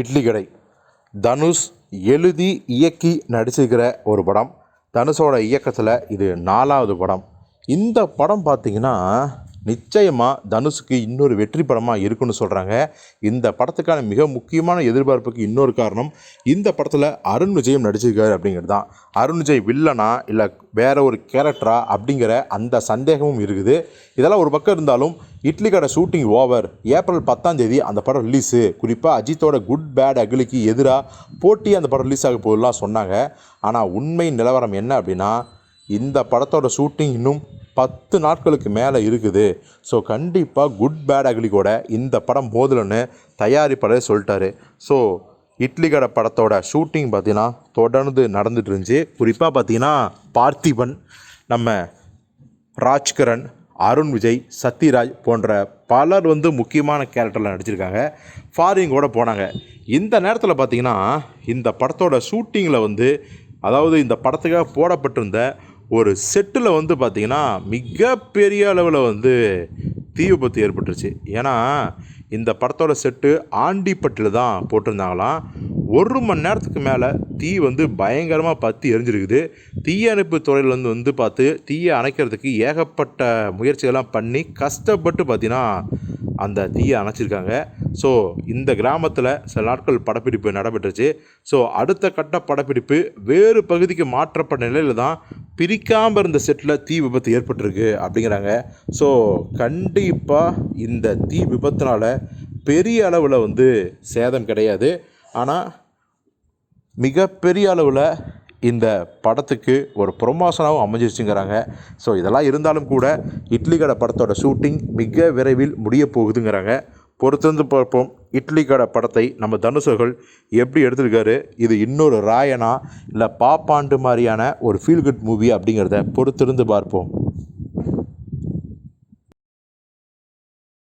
இட்லி கடை. தனுஷ் எழுதி இயக்கி நடிச்சிருக்கிற ஒரு படம். தனுஷோட இயக்கத்தில் இது நாலாவது படம். இந்த படம் பார்த்தீங்கன்னா நிச்சயமாக தனுஷுக்கு இன்னொரு வெற்றி படமாக இருக்குன்னு சொல்கிறாங்க இந்த படத்துக்கான மிக முக்கியமான எதிர்பார்ப்புக்கு இன்னொரு காரணம் இந்த படத்தில் அருண் விஜயம் நடிச்சிருக்காரு அப்படிங்கிறது தான். அருண் விஜய் வில்லனா இல்லை வேற ஒரு கேரக்டரா அப்படிங்கிற அந்த சந்தேகமும் இருக்குது. இதெல்லாம் ஒரு பக்கம் இருந்தாலும் இட்லி கடை ஷூட்டிங் ஓவர் ஏப்ரல் பத்தாம் தேதி அந்த படம் ரிலீஸு குறிப்பாக அஜித்தோட குட் பேட் அகிலிக்கு எதிராக போட்டி அந்த படம் ரிலீஸ் ஆக போதெல்லாம் சொன்னாங்க. ஆனால் உண்மை நிலவரம் என்ன அப்படின்னா இந்த படத்தோட ஷூட்டிங் இன்னும் பத்து நாட்களுக்கு மேலே இருக்குது. ஸோ கண்டிப்பாக குட் பேட் அகிலிக்கோட இந்த படம் மோதலன்னு தயாரிப்பாளர் சொல்லிட்டாரு. ஸோ இட்லி கடை படத்தோட ஷூட்டிங் பார்த்தீங்கன்னா தொடர்ந்து நடந்துட்டு இருந்துச்சு. குறிப்பாக பார்த்தீங்கன்னா பார்த்திபன் நம்ம ராஜ்கரன் அருண் விஜய் சத்யராஜ் போன்ற பலர் வந்து முக்கியமான கேரக்டரில் நடிச்சிருக்காங்க. ஃபாரின் கூட போனாங்க. இந்த நேரத்தில் பார்த்தீங்கன்னா இந்த படத்தோட ஷூட்டிங்கில் வந்து அதாவது இந்த படத்துக்காக போடப்பட்டிருந்த ஒரு செட்டில் வந்து பார்த்திங்கன்னா மிகப்பெரிய அளவில் வந்து தீ விபத்து ஏற்பட்டுருச்சு. ஏன்னா இந்த படத்தோட செட்டு ஆண்டிப்பட்டில் தான் போட்டிருந்தாங்களாம். ஒரு மணி நேரத்துக்கு மேலே தீ வந்து பயங்கரமாக பற்றி எரிஞ்சிருக்குது. தீயணைப்பு துறையிலேருந்து வந்து பார்த்து தீயை அணைக்கிறதுக்கு ஏகப்பட்ட முயற்சிகள்லாம் பண்ணி கஷ்டப்பட்டு பார்த்தீங்கன்னா அந்த தீயை அணைச்சிருக்காங்க. ஸோ இந்த கிராமத்தில் சில நாட்கள் படப்பிடிப்பு நடைபெற்றுச்சு. ஸோ அடுத்த கட்ட படப்பிடிப்பு வேறு பகுதிக்கு மாற்றப்பட்ட நிலையில் தான் பிரிக்காமல் இருந்த செட்டில் தீ விபத்து ஏற்பட்டிருக்கு அப்படிங்கிறாங்க. ஸோ கண்டிப்பாக இந்த தீ விபத்தினால் பெரிய அளவில் வந்து சேதம் கிடையாது. ஆனால் மிகப்பெரிய அளவில் இந்த படத்துக்கு ஒரு ப்ரொமோஷனாகவும் அமைஞ்சிருச்சுங்கிறாங்க. ஸோ இதெல்லாம் இருந்தாலும் கூட இட்லி கடை படத்தோட ஷூட்டிங் மிக விரைவில் முடிய போகுதுங்கிறாங்க. பொறுத்திருந்து பார்ப்போம் இட்லி கடை படத்தை நம்ம தனுஷர்கள் எப்படி எடுத்திருக்காரு. இது இன்னொரு ராயனா இல்லை பாப்பாண்டு மாதிரியான ஒரு ஃபீல் குட் மூவி அப்படிங்கிறத பொறுத்திருந்து பார்ப்போம்.